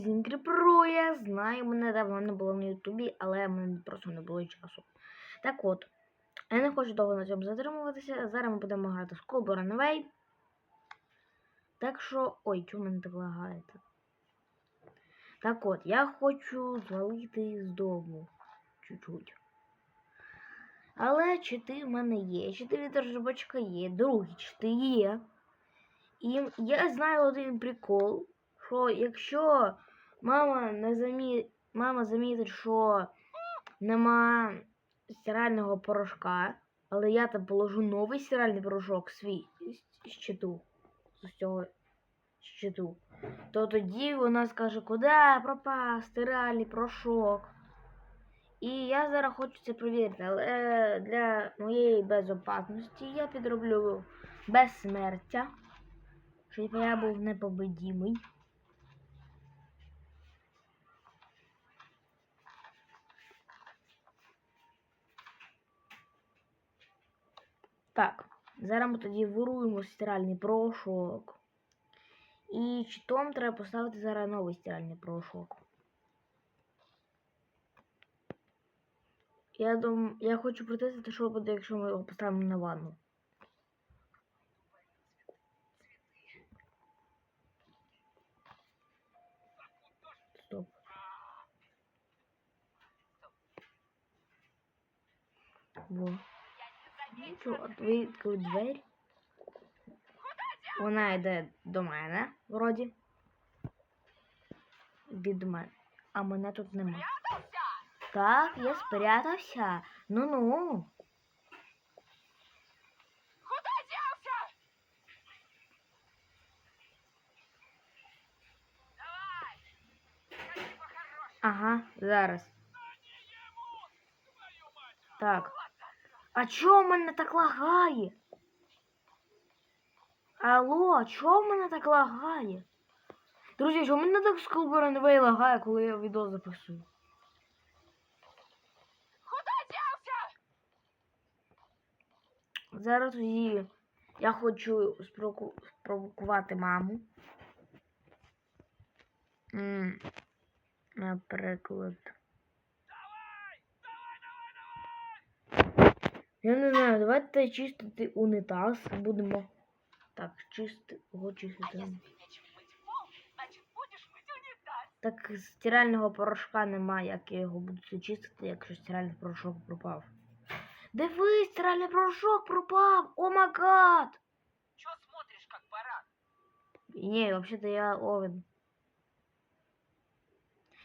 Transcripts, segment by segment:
Зінкрі Про, я знаю, мене давно не було на Ютубі, але мене просто не було часу. Так от, я не хочу довго на цьому затримуватися. Зараз ми будемо грати Skull Runaway. Так що. Ой, чому мене так лагаєте? Так от, я хочу звалити з дому. Чуть-чуть. Але чити в мене є, чити від розробочка є, другі чити є. І я знаю один прикол, що якщо мама не замі... мама замітить, що нема стирального порошка, але я там положу новий стиральний порошок свій щиту, з цього щиту, то тоді вона скаже, куди пропав стиральний порошок. І я зараз хочу це перевірити, але для моєї безопасності я підроблю безсмертя, щоб я був непобедімий. Так, зараз ми тоді вируємо стиральний порошок. І читом треба поставити зараз новий стиральний порошок. Я дум... я хочу протестити, що буде, якщо ми його поставимо на ванну. Стоп. Во. Що, відкрив двері. Вона йде до мене, вроді. Від мене. А мене тут немає. Так, я спрятався. Ну-ну. Ага, зараз. Так. А чого в мене так лагає? Алло, чого в мене так лагає? Друзі, чого в мене так скулберенвей лагає, коли я відео записую? Зараз тоді я хочу спроку... спровокувати маму. М, Наприклад. Я не знаю, давайте чистити унітаз. Будемо так, чисти, його А чистити. если нечем мыть пол, значит будешь мыть унитаз. Так стирального порошка немає, як я його буду чистити, якщо стиральний порошок пропав. Дивись, стиральний порошок пропав! О май гад! Чё смотришь, как баран? Ні, взагалі-то я овен.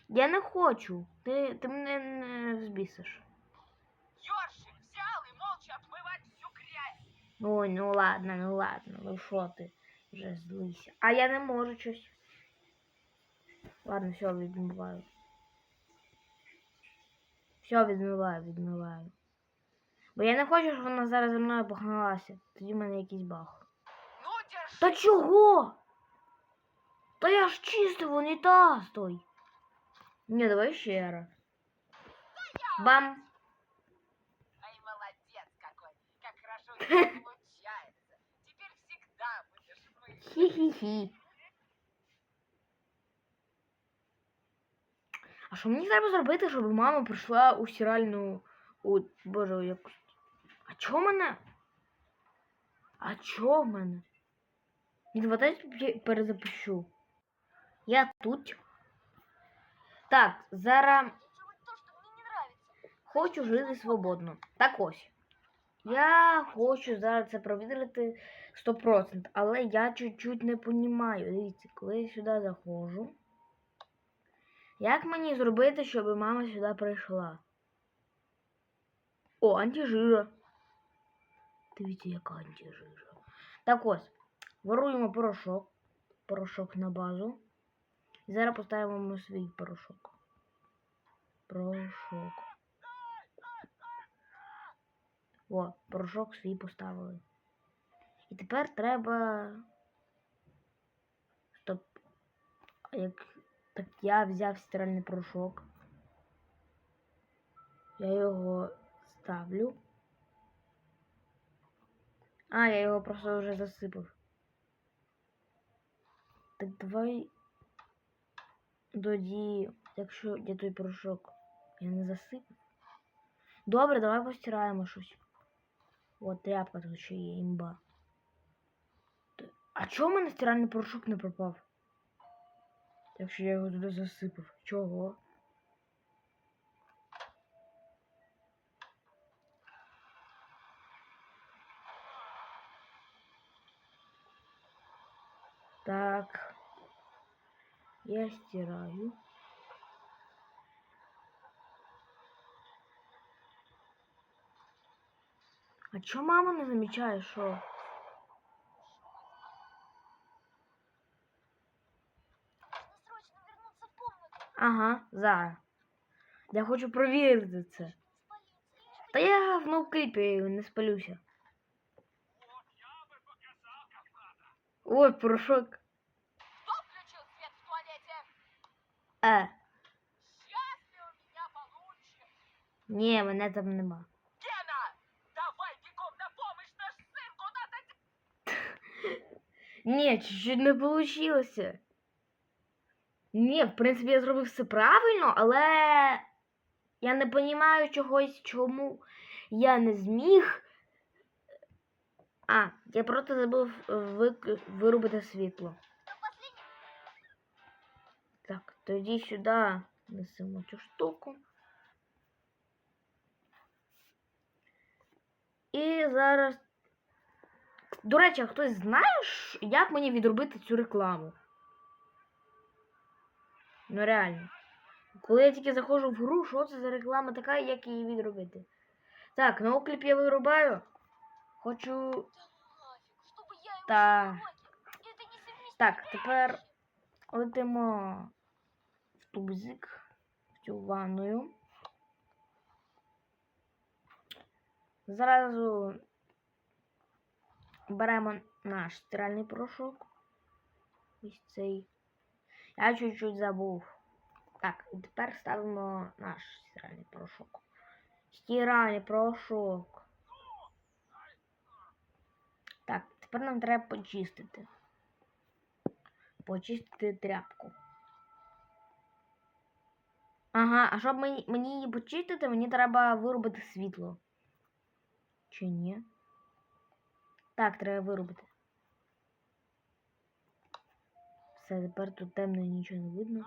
Я не хочу. Ти, ти мене не взбісиш. Ой, ну ладно, ну ладно, ну що ти вже злися. А я не можу щось. Ладно, все, відмиваю. Все, відмиваю, відмиваю. Бо я не хочу, щоб вона зараз за мною погналася. Тоді в мене якийсь баг. Ну, держи. Та чого? Та я ж чистив унітаз той. Ні, давай ще раз. Бам! Получается. Теперь всегда будешь мыть. Хі-хі-хі. А що мені треба зробити, щоб мама прийшла у стиральну. У... Боже, якусь. А чого мене? А чого в мене? Давайте я перезапущу. Я тут. Так, зараз не нравится. хочу жити свободно. Так ось. Я хочу зараз це провірити 100%, але я чуть-чуть не понімаю. Дивіться, коли я сюди заходжу. Як мені зробити, щоб мама сюди прийшла? О, антижира. Дивіться, яка антижира. Так ось, воруємо порошок. Порошок на базу. І зараз поставимо свій порошок. Порошок. О, порошок свій поставили. І тепер треба. А як. Так я взяв стиральний порошок. Я його ставлю. А, я його просто вже засипав. Так давай. Тоді, якщо я той порошок я не засипав. Добре, давай постираємо щось. От тряпка тут ще є імба. А чому в мене стиральний порошок не пропав? Якщо я його туди засипав. Чого? Так. Я стираю. А чё мама не в комнату. Ага, зараз. Я хочу провірити це. Та я в ноукліпі не спалюся. Ой, порошок. Е, ні, мене там нема. Ні, чуть-чуть не вийшло. Ні, в принципі, я зробив все правильно, але я не розумію чогось, чому я не зміг. А, я просто забув е, вик- вирубити світло. Так, тоді сюди несемо цю штуку. І зараз. До речі, хтось знає, як мені відробити цю рекламу? Ну реально. Коли я тільки заходжу в гру, що це за реклама така, як її відробити? Так, вирубаю. Хочу. Да ну чтобы я Та. уроки. Это несовместимо. Так, тепер летимо в тубзик, в цю ванною. Зразу беремо наш стиральний порошок. Ось цей. Я чуть-чуть забув. Так, і тепер ставимо наш стиральний порошок. Стиральний порошок. Так, тепер нам треба почистити почистити тряпку. Ага, а щоб мені, її почистити, мені треба вирубити світло. Чи ні? Так, треба вирубити. Все, тепер тут темно і нічого не видно.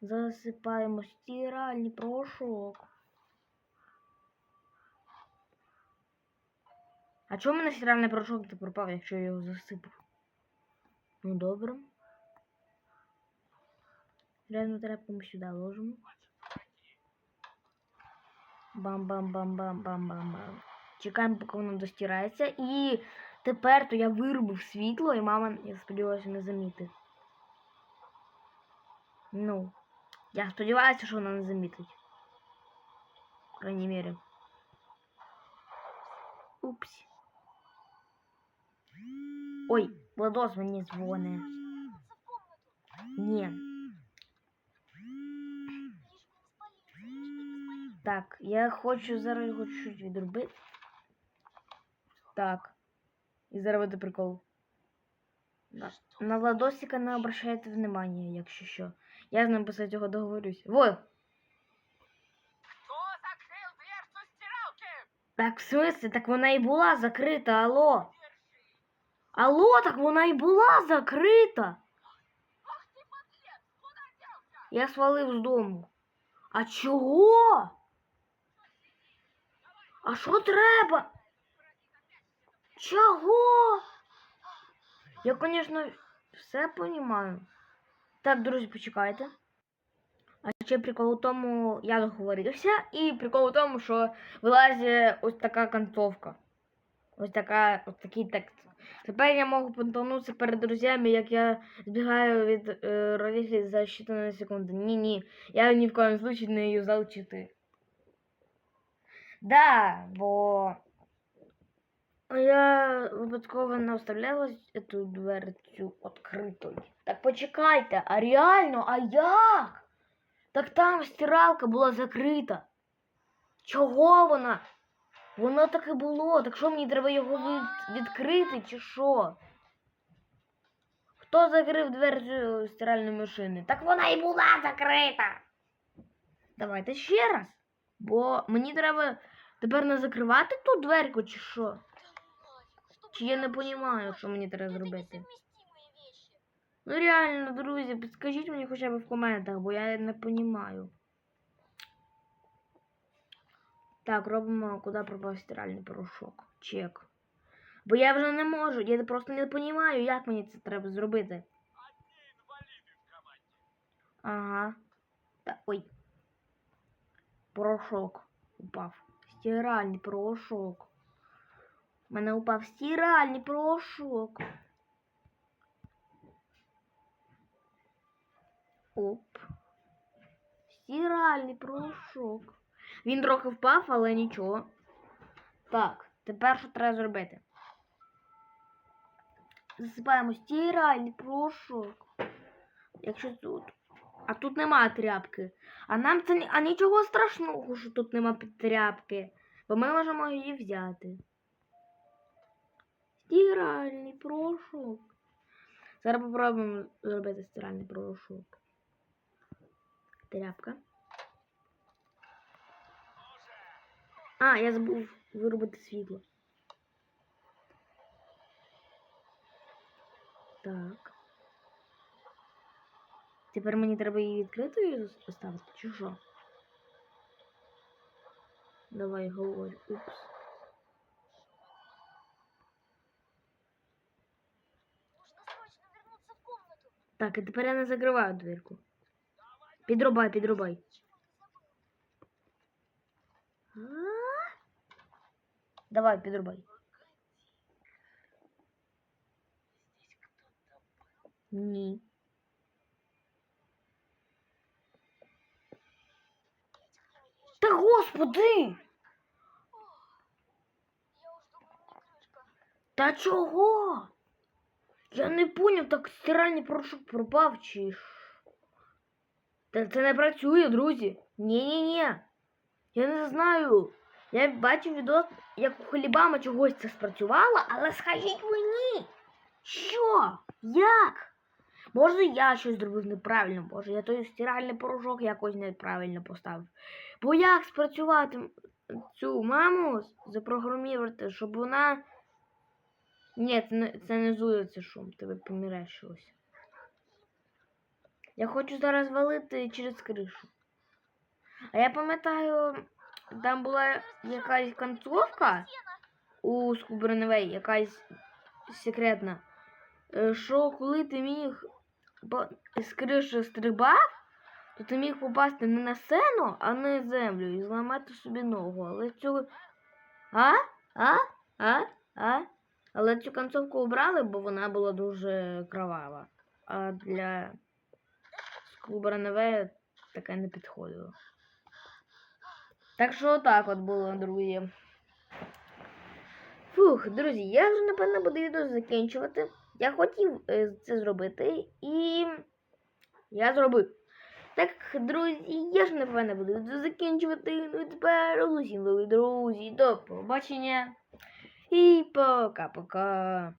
Засипаємо стиральний порошок. А чому мене стиральний порошок не пропав, якщо я його засипав? Ну добре. Реально тряпку ми сюди ложимо. Бам-бам-бам-бам-бам-бам-бам. Чекаємо, поки воно достирається. І тепер то я вирубив світло, і мама, я сподіваюся, не замітить. Ну, я сподіваюся, що вона не замітить. По крайней мере. Упс. Ой, Владос мені дзвонить. Ні. Так, я хочу зараз його чуть відробити. Так. І зараз буде прикол. На, на Владосика не обращайте внимания, якщо що. Я з ним після цього договорюсь. Во! Кто закрыл дверцу стиралки? Так в смысле? Так вона і була закрита, алло. Держи. Алло, так вона і була закрита. Ах ты подлец, куда делся? Я свалив з дому. А чого? А що треба? Чого? Я, звісно, все розумію. Так, друзі, почекайте. А ще прикол у тому, я договорився, і прикол у тому, що вилазить ось така концовка. Ось така, ось такий текст. Тепер я можу понтанутися перед друзями, як я збігаю від е, родителей за считані секунди. Ні-ні, я ні в коем случае не юзав чити. Да, бо я випадково не оставляла цю дверцю відкритою. Так почекайте, а реально, а як? Так там стиралка була закрита. Чого вона? Воно так і було. Так що мені треба його від... відкрити, чи що? Хто закрив двері стиральної машини? Так вона і була закрита. Давайте ще раз. Бо мені треба тепер не закривати ту дверку, чи що? Да нафиг, чтобы Чи я не вообще розумію, що мені треба Это зробити? несовместимые вещи. Ну реально, друзі, підскажіть мені хоча б в коментах, бо я не розумію. Так, робимо, куди пропав стиральний порошок. Чек. Бо я вже не можу, я просто не розумію, як мені це треба зробити. Ага. Та, ой. Порошок упав. Стиральний порошок. У мене упав стиральний порошок. Оп. Стиральний порошок. Він трохи впав, але нічого. Так, тепер що треба зробити? Засипаємо стиральний порошок. Якщо тут. А тут нема тряпки. А нам це а нічого страшного, що тут нема тряпки. Бо ми можемо її взяти. Стиральний порошок. Зараз попробуємо зробити стиральний порошок. Тряпка. А, я забув виробити світло. Так. Тепер мені треба її відкритою поставити, чи що? Давай говори. Упс. Так, і тепер я не закриваю дверку. Підрубай, підрубай. А? Давай, підрубай. Ні. Та господи! Та чого? Я не поняв, так стиральний порошок пропав чи ж. Та це не працює, друзі. Ні-ні-ні. Я не знаю. Я бачив відео, як у Халібама чогось це спрацювало, але скажіть мені, що? Як? Може, я щось зробив неправильно, може, я той стиральний порошок якось неправильно поставив. Бо як спрацювати цю маму запрограмувати, щоб вона. Ні, це не, це не зується шум, тебе помірещилося. Я хочу зараз валити через кришу. А я пам'ятаю, там була якась концовка у Скуберневей, якась секретна. е, Що коли ти міг з криші стрибав, то ти міг попасти не на сцену, а на землю і зламати собі ногу. Але цю. А? А? А? А? Але цю концовку обрали, бо вона була дуже кровава. А для Скубера НВ таке не підходило. Так що отак от було, друзі. Фух, друзі, я вже напевно буду відео закінчувати. Я хотів е, це зробити і я зробив. Так, друзі, я ж напевно буду закінчувати. Ну тепер усім друзі. До побачення. І пока-пока.